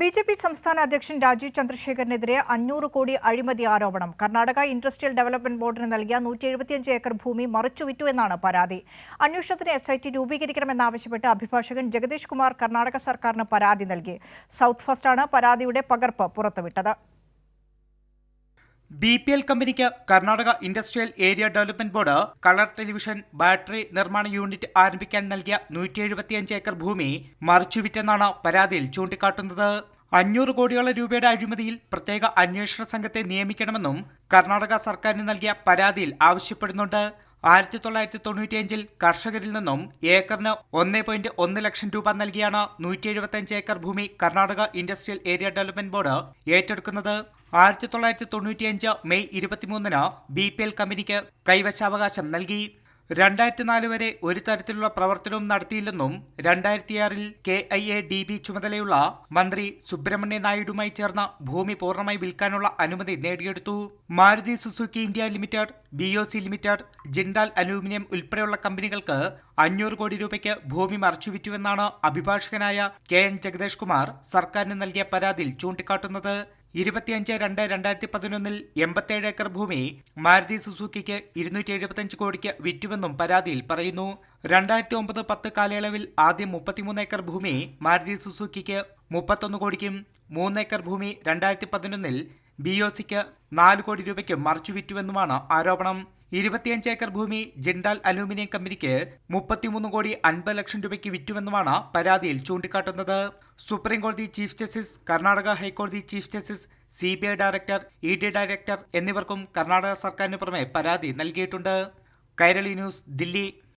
B J P സംസ്ഥാന അധ്യക്ഷൻ രാജീവ് ചന്ദ്രശേഖരനെതിരെ അഞ്ഞൂറ് കോടി അഴിമതി ആരോപണം. കർണാടക ഇൻഡസ്ട്രിയൽ ഡെവലപ്മെന്റ് ബോർഡിന് നൽകിയ നൂറ്റി എഴുപത്തിയഞ്ച് ഏക്കർ ഭൂമി മറിച്ചുവിറ്റു എന്നാണ് പരാതി. അന്വേഷണത്തിന് എസ് ഐ ടി രൂപീകരിക്കണമെന്നാവശ്യപ്പെട്ട് അഭിഭാഷകൻ ജഗദീഷ് കുമാർ കർണാടക സർക്കാരിന് പരാതി നൽകി. സൗത്ത് ഫസ്റ്റാണ് പരാതിയുടെ പകർപ്പ് പുറത്തുവിട്ടത്. ബി പി എൽ കമ്പനിക്ക് Karnataka industrial area development board colour television battery നിർമ്മാണ യൂണിറ്റ് ആരംഭിക്കാൻ നൽകിയ നൂറ്റി എഴുപത്തിയഞ്ച് ഏക്കർ ഭൂമി മറിച്ചുവിറ്റെന്നാണ് പരാതിയിൽ ചൂണ്ടിക്കാട്ടുന്നത്. അഞ്ഞൂറ് കോടിയോളം രൂപയുടെ അഴിമതിയിൽ പ്രത്യേക അന്വേഷണ സംഘത്തെ നിയമിക്കണമെന്നും കർണാടക സർക്കാരിന് നൽകിയ പരാതിയിൽ ആവശ്യപ്പെടുന്നുണ്ട്. ആയിരത്തി തൊള്ളായിരത്തി തൊണ്ണൂറ്റിയഞ്ചിൽ കർഷകരിൽ നിന്നും ഏക്കറിന് ഒന്നേ പോയിന്റ് ഒന്ന് ലക്ഷം രൂപ നൽകിയാണ് നൂറ്റി എഴുപത്തിയഞ്ച് ഏക്കർ ഭൂമി Karnataka industrial area development board ഏറ്റെടുക്കുന്നത്. ആയിരത്തി തൊള്ളായിരത്തി തൊണ്ണൂറ്റിയഞ്ച് മെയ് ഇരുപത്തിമൂന്നിന് ബി പി എൽ കമ്പനിക്ക് കൈവശാവകാശം നൽകി. രണ്ടായിരത്തി നാല് വരെ ഒരു തരത്തിലുള്ള പ്രവർത്തനവും നടത്തിയില്ലെന്നും രണ്ടായിരത്തിയാറിൽ K I A D B ചുമതലയുള്ള മന്ത്രി സുബ്രഹ്മണ്യ നായിഡുമായി ചേർന്ന ഭൂമി പൂർണമായി വിൽക്കാനുള്ള അനുമതി നേടിയെടുത്തു. Maruti Suzuki India limited B O C limited Jindal aluminium ഉൾപ്പെടെയുള്ള കമ്പനികൾക്ക് അഞ്ഞൂറ് കോടി രൂപയ്ക്ക് ഭൂമി മറച്ചുവിറ്റുവെന്നാണ് അഭിഭാഷകനായ കെ എൻ ജഗദേഷ് കുമാർ സർക്കാരിന് നൽകിയ പരാതിയിൽ ചൂണ്ടിക്കാട്ടുന്നത്. ഇരുപത്തിയഞ്ച് രണ്ട് രണ്ടായിരത്തി പതിനൊന്നിൽ എൺപത്തേഴ് ഏക്കർ ഭൂമി മാരുതി സുസുക്കിക്ക് ഇരുന്നൂറ്റി എഴുപത്തിയഞ്ച് കോടിക്ക് വിറ്റുവെന്നും പരാതിയിൽ പറയുന്നു. രണ്ടായിരത്തി ഒമ്പത് പത്ത് കാലയളവിൽ ആദ്യം മുപ്പത്തിമൂന്ന് ഏക്കർ ഭൂമി മാരുതി സുസുക്കിക്ക് മുപ്പത്തൊന്ന് കോടിക്കും മൂന്ന് ഏക്കർ ഭൂമി രണ്ടായിരത്തി പതിനൊന്നിൽ ബി ഒ സിക്ക് നാല് കോടി രൂപയ്ക്ക് മറിച്ചു വിറ്റുവെന്നുമാണ് ആരോപണം. ഇരുപത്തിയഞ്ച് ഏക്കർ ഭൂമി ജിൻഡാൽ അലൂമിനിയം കമ്പനിക്ക് മുപ്പത്തിമൂന്ന് കോടി അൻപത് ലക്ഷം രൂപയ്ക്ക് വിറ്റുവെന്നുമാണ് പരാതിയിൽ ചൂണ്ടിക്കാട്ടുന്നത്. സുപ്രീംകോടതി ചീഫ് ജസ്റ്റിസ് കർണാടക ഹൈക്കോടതി chief justice C B I director E D director എന്നിവർക്കും കർണാടക സർക്കാരിന് പുറമെ പരാതി നൽകിയിട്ടുണ്ട്. കൈരളി ന്യൂസ് ദില്ലി.